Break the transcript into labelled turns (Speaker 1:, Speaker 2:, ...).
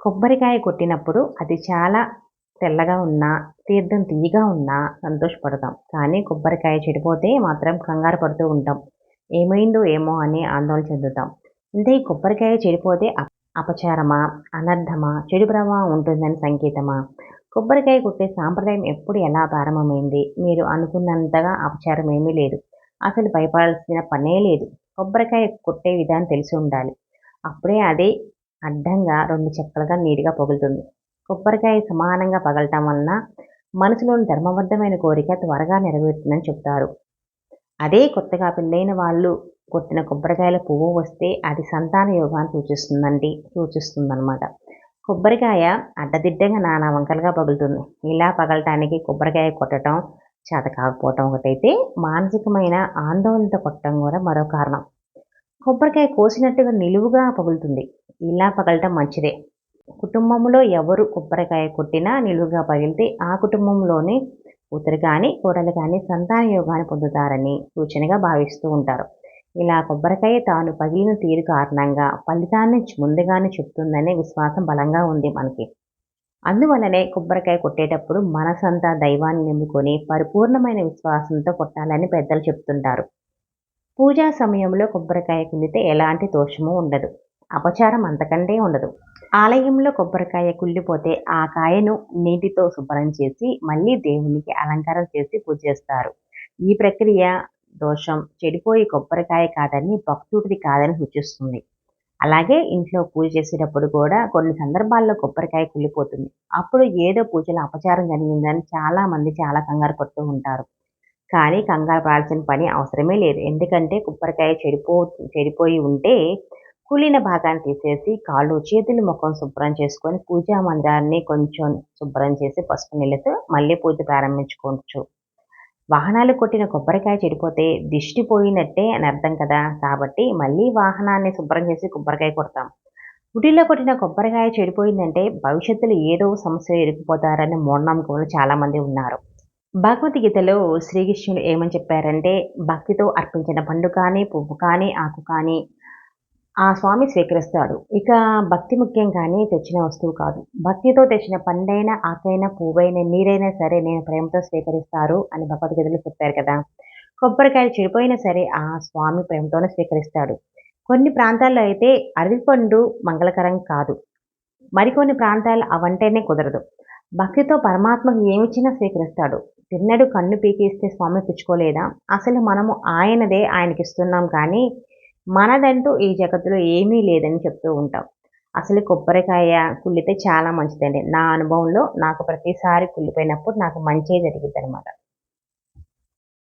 Speaker 1: కొబ్బరికాయ కొట్టినప్పుడు అది చాలా తెల్లగా ఉన్నా తీర్థం తీయగా ఉన్నా సంతోషపడతాం. కానీ కొబ్బరికాయ చెడిపోతే మాత్రం కంగారు పడుతూ ఉంటాం. ఏమైందో ఏమో అని ఆందోళన చెందుతాం. అంటే ఈ కొబ్బరికాయ చెడిపోతే అపచారమా అనర్థమా చెడు ప్రభావం ఉంటుందని సంకేతమా? కొబ్బరికాయ కొట్టే సాంప్రదాయం ఎప్పుడు ఎలా ప్రారంభమైంది? మీరు అనుకున్నంతగా అపచారం ఏమీ లేదు. అసలు భయపడాల్సిన పనే లేదు. కొబ్బరికాయ కొట్టే విధానం తెలిసి ఉండాలి. అప్పుడే అదే అడ్డంగా రెండు చెక్కలుగా నీటిగా పగులుతుంది. కొబ్బరికాయ సమానంగా పగలటం వలన మనసులోని ధర్మబద్ధమైన కోరిక త్వరగా నెరవేరుతుందని చెప్తారు అదే కొత్తగా పెళ్ళైన వాళ్ళు కొట్టిన కొబ్బరికాయల పువ్వు వస్తే అది సంతాన యోగాన్ని సూచిస్తుందండి సూచిస్తుందన్నమాట. కొబ్బరికాయ అడ్డదిడ్డంగా నానా వంకలుగా పగులుతుంది. ఇలా పగలటానికి కొబ్బరికాయ కొట్టడం చేత కాకపోవటం ఒకటైతే మానసికమైన ఆందోళనతో కొట్టడం కూడా మరో కారణం. కొబ్బరికాయ కోసినట్టుగా నిలువుగా పగులుతుంది. ఇలా పగలటం మంచిదే. కుటుంబంలో ఎవరు కొబ్బరికాయ కొట్టినా నిలువుగా పగిలితే ఆ కుటుంబంలోనే కూతురు కానీ కోడలు కానీ సంతాన యోగాన్ని పొందుతారని సూచనగా భావిస్తూ ఉంటారు. ఇలా కొబ్బరికాయ తాను పగిలిన తీరు కారణంగా ఫలితాన్ని ముందుగానే చెప్తుందనే విశ్వాసం బలంగా ఉంది మనకి. అందువల్లనే కొబ్బరికాయ కొట్టేటప్పుడు మనసంతా దైవాన్ని నమ్ముకొని పరిపూర్ణమైన విశ్వాసంతో కొట్టాలని పెద్దలు చెప్తుంటారు. పూజా సమయంలో కొబ్బరికాయ కుళ్ళితే ఎలాంటి దోషము ఉండదు. అపచారం అంతకంటే ఉండదు. ఆలయంలో కొబ్బరికాయ కుళ్ళిపోతే ఆ కాయను నీటితో శుభ్రం చేసి మళ్ళీ దేవునికి అలంకారం చేసి పూజ చేస్తారు. ఈ ప్రక్రియ దోషం చెడిపోయి కొబ్బరికాయ కాదని భక్తుడిది కాదని సూచిస్తుంది. అలాగే ఇంట్లో పూజ చేసేటప్పుడు కూడా కొన్ని సందర్భాల్లో కొబ్బరికాయ కుళ్ళిపోతుంది. అప్పుడు ఏదో పూజలో అపచారం జరిగిందని చాలామంది చాలా కంగారు పడుతూ ఉంటారు. కానీ కంగారు పడాల్సిన పని అవసరమే లేదు. ఎందుకంటే కొబ్బరికాయ చెడిపో చెడిపోయి ఉంటే కుళ్ళిన భాగాన్ని తీసేసి కాళ్ళు చేతులు ముఖం శుభ్రం చేసుకొని పూజా మందిరాన్ని కొంచెం శుభ్రం చేసి పసుపు నీళ్ళతో మళ్ళీ పూజ ప్రారంభించుకోవచ్చు. వాహనాలు కొట్టిన కొబ్బరికాయ చెడిపోతే దిష్టి పోయినట్టే అని అర్థం కదా? కాబట్టి మళ్ళీ వాహనాన్ని శుభ్రం చేసి కొబ్బరికాయ కొడతాం. గుడిలో కొట్టిన కొబ్బరికాయ చెడిపోయిందంటే భవిష్యత్తులో ఏదో సమస్య ఇరుక్కుపోతారని మూఢనమ్మకంలో చాలామంది ఉన్నారు. భగవద్గీతలో శ్రీకృష్ణుడు ఏమని చెప్పారంటే భక్తితో అర్పించిన పండు కానీ పువ్వు కానీ ఆకు కానీ ఆ స్వామి స్వీకరిస్తాడు. ఇక భక్తి ముఖ్యం కానీ తెచ్చిన వస్తువు కాదు. భక్తితో తెచ్చిన పండైన ఆకైన పువ్వైనా నీరైనా సరే నేను ప్రేమతో స్వీకరిస్తారు అని భగవద్గీతలు చెప్పారు కదా. కొబ్బరికాయలు చెడిపోయినా సరే ఆ స్వామి ప్రేమతోనే స్వీకరిస్తాడు. కొన్ని ప్రాంతాల్లో అయితే అరటిపండు మంగళకరం కాదు. మరికొన్ని ప్రాంతాలు అవంటేనే కుదరదు. భక్తితో పరమాత్మకు ఏమిచ్చినా స్వీకరిస్తాడు. తిన్నడు కన్ను పీకిస్తే స్వామి పుచ్చుకోలేదా? అసలు మనము ఆయనదే ఆయనకిస్తున్నాం కానీ మనదంటూ ఈ జగత్తులో ఏమీ లేదని చెప్తూ ఉంటాం. అసలు కొబ్బరికాయ కుళ్ళితే చాలా మంచిదండి. నా అనుభవంలో నాకు ప్రతిసారి కుళ్ళిపోయినప్పుడు నాకు మంచి జరిగింది అనమాట